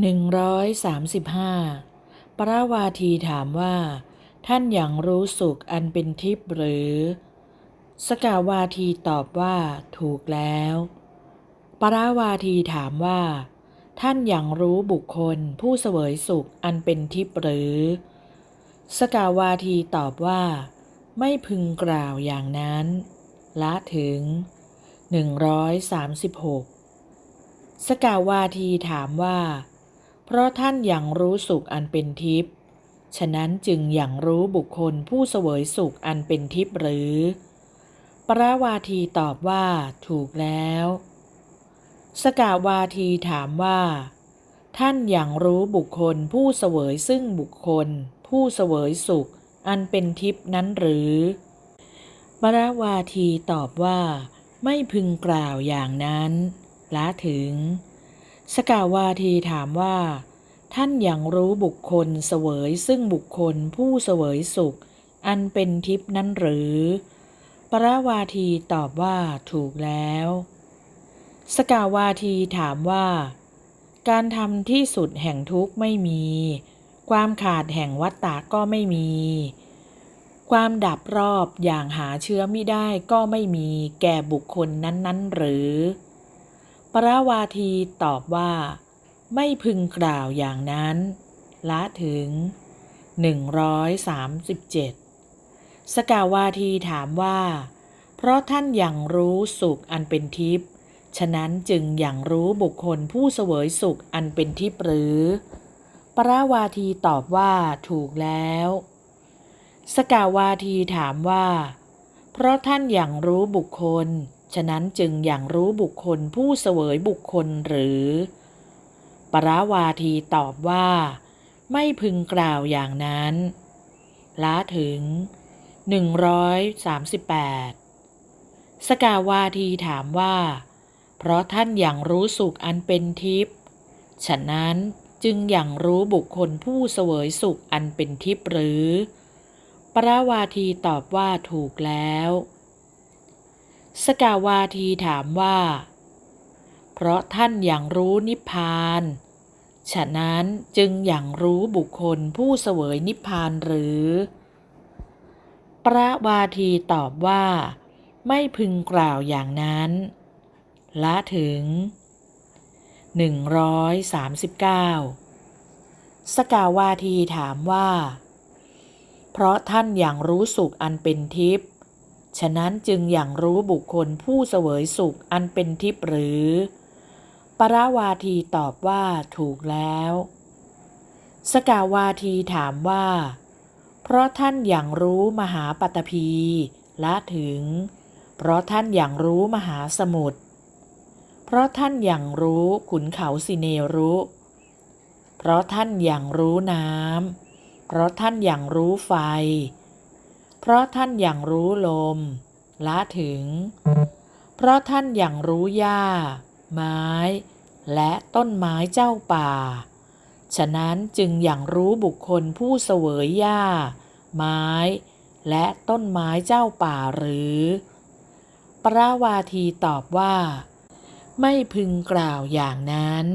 หนึ่งร้อยสามสิบห้าปราวาทีถามว่า ท่านอย่างรู้สุขอันเป็นทิพย์หรือ สกาวาทีตอบว่า ถูกแล้ว ปราวาทีถามว่า ท่านอย่างรู้บุคคลผู้เสวยสุขอันเป็นทิพย์หรือ สกาวาทีตอบว่า ไม่พึงกล่าวอย่างนั้น ละถึง 136 สกาวาทีถามว่า เพราะท่านอย่างรู้สุขอันเป็นทิพย์ ฉะนั้นจึงอย่างรู้บุคคลผู้เสวยสุขอันเป็นทิพย์หรือ ปราวาทีตอบว่าถูกแล้ว สกาวาทีถามว่า ท่านอย่างรู้บุคคลผู้เสวยซึ่งบุคคล ผู้เสวยสุขอันเป็นทิพย์นั้นหรือ ปราวาทีตอบว่า ไม่พึงกล่าวอย่างนั้น ละถึง สกาวาทีถามว่า ท่านอย่างรู้บุคคลเสวยซึ่งบุคคลผู้เสวยสุข อันเป็นทิพนั้นหรือ ปราวาทีตอบว่าถูกแล้ว สกาวาทีถามว่า การทำที่สุดแห่งทุกข์ไม่มี ความขาดแห่งวัตตะก็ไม่มี ความดับรอบอย่างหาเชื้อไม่ได้ก็ไม่มีแก่บุคคลนั้น ๆ หรือ ปราวาทีตอบว่า ไม่พึงกล่าวอย่างนั้น ละถึง 137 สกาวาทีถามว่า เพราะท่านอย่างรู้สุขอันเป็นทิพย์ฉะนั้นจึงอย่างรู้บุคคลผู้เสวยสุขอันเป็นทิพย์หรือ ปราวาทีตอบว่าถูกแล้ว สกาวาทีถามว่า เพราะท่านอย่างรู้บุคคล ฉะนั้นจึงอย่างรู้บุคคลผู้เสวยบุคคลหรือ ปราวาทีตอบว่า ไม่พึงกล่าวอย่างนั้นละถึง 138 สกาวาทีถามว่า เพราะท่านอย่างรู้สุขอันเป็นทิพย์ฉะนั้นจึงอย่างรู้บุคคลผู้เสวยสุขอันเป็นทิพย์หรือ ปราวาทีตอบว่าถูกแล้ว สกาวาทีถามว่า เพราะท่านอย่างรู้นิพพาน ฉะนั้นจึงอย่างรู้บุคคลผู้เสวยนิพพานหรือปราวาทีตอบว่า ไม่พึงกล่าวอย่างนั้น ละถึง 139 สกาวาทีถามว่า เพราะท่านอย่างรู้สุขอันเป็นทิพย์ ฉะนั้นจึงอย่างรู้บุคคลผู้เสวยสุขอันเป็นทิพย์หรือ ปราวาทีตอบว่าถูกแล้ว สกาวาทีถามว่า เพราะท่านอย่างรู้มหาปัตภีละถึง เพราะท่านอย่างรู้มหาสมุทร เพราะท่านอย่างรู้ขุนเขาสิเนรุ เพราะท่านอย่างรู้น้ำ เพราะท่านอย่างรู้ไฟ เพราะท่านอย่างรู้ลม ละถึง เพราะท่านอย่างรู้หญ้า ไม้ และต้นไม้เจ้าป่า ฉะนั้นจึงอย่างรู้บุคคลผู้เสวยหญ้า ไม้ และต้นไม้เจ้าป่าหรือปราวาทีตอบว่า ไม่พึงกล่าวอย่างนั้น